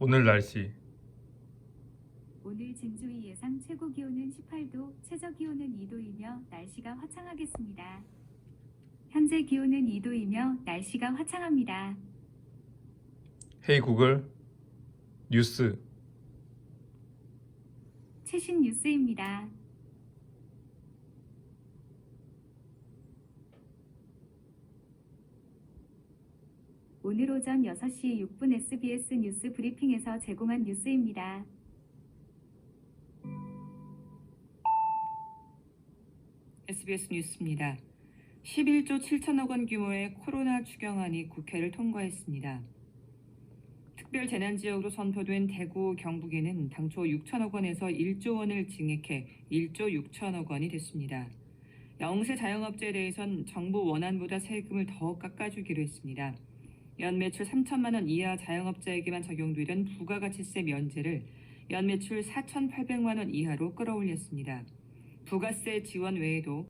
오늘 날씨 오늘 진주의 예상 최고 기온은 18도, 최저 기온은 2도이며 날씨가 화창하겠습니다. 현재 기온은 2도이며 날씨가 화창합니다. 헤이 구글 뉴스 최신 뉴스입니다. 오늘 오전 6시 6분 SBS 뉴스 브리핑에서 제공한 뉴스입니다. SBS 뉴스입니다. 11조 7천억 원 규모의 코로나 추경안이 국회를 통과했습니다. 특별 재난 지역으로 선포된 대구, 경북에는 당초 6천억 원에서 1조 원을 증액해 1조 6천억 원이 됐습니다. 영세 자영업자에 대해선 정부 원안보다 세금을 더 깎아주기로 했습니다. 연 매출 3천만 원 이하 자영업자에게만 적용되던 부가가치세 면제를 연 매출 4,800만 원 이하로 끌어올렸습니다. 부가세 지원 외에도